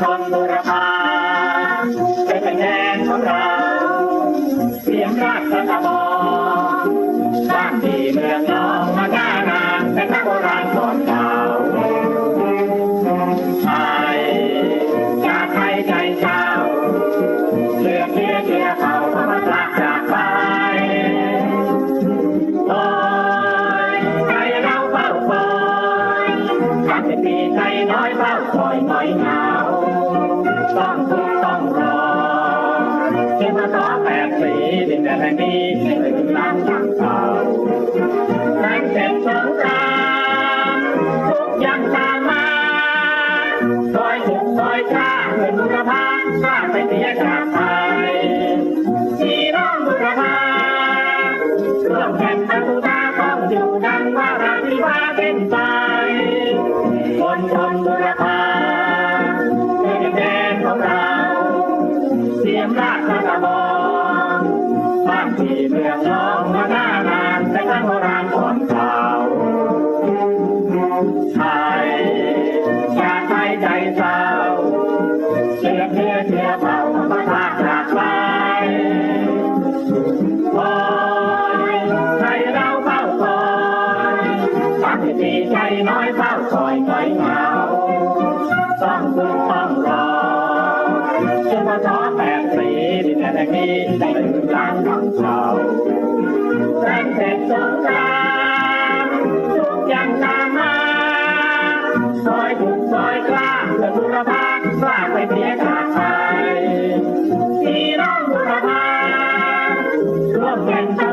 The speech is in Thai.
ชนบุรพาเป็นแดนของเราเสียงราชกระบอ สาสิบปีใจน้อยเฝ้าคอยน้อยเหงาต้องทุกต้องรอที่มาต่อแปดสีดินแดนแห่งนี้ไม่เคยถึงน้ำยังเก่าแรงเจ็บสงครามทุกย่างตามมาซอยหุกซอยข้าเพื่อนบุรพาสร้างไปเสียจากไทยพี่น้องบุรพาร่วมแข่งประตูตาต้องอยู่ดังว่าราธิวาเป็นไป ชนบุรพาเป็นแดนของเรา เสียงราชกระบอกบ้านที่เมืองน้องมาหน้านานแต่ครั้งโบราณก่อนเก่าไทยชาติไทยใจเศร้าเชื่อเชื่อเชื่อเผาธรรมชาติจากไปคอยใจเราเฝ้าคอยสามสิบปีใจน้อยเฝ้าคอยคอย ว่าท้อแปดสีดินแดนแห่งนี้ได้ลืมล้างของเราแสงเสร็จสงครามสุขยังตามมาซอยถุกซอยกล้าเพื่บุรพาสร้างไปเพียงขาดไปที่น้องบุรพาร่วมเป็นชา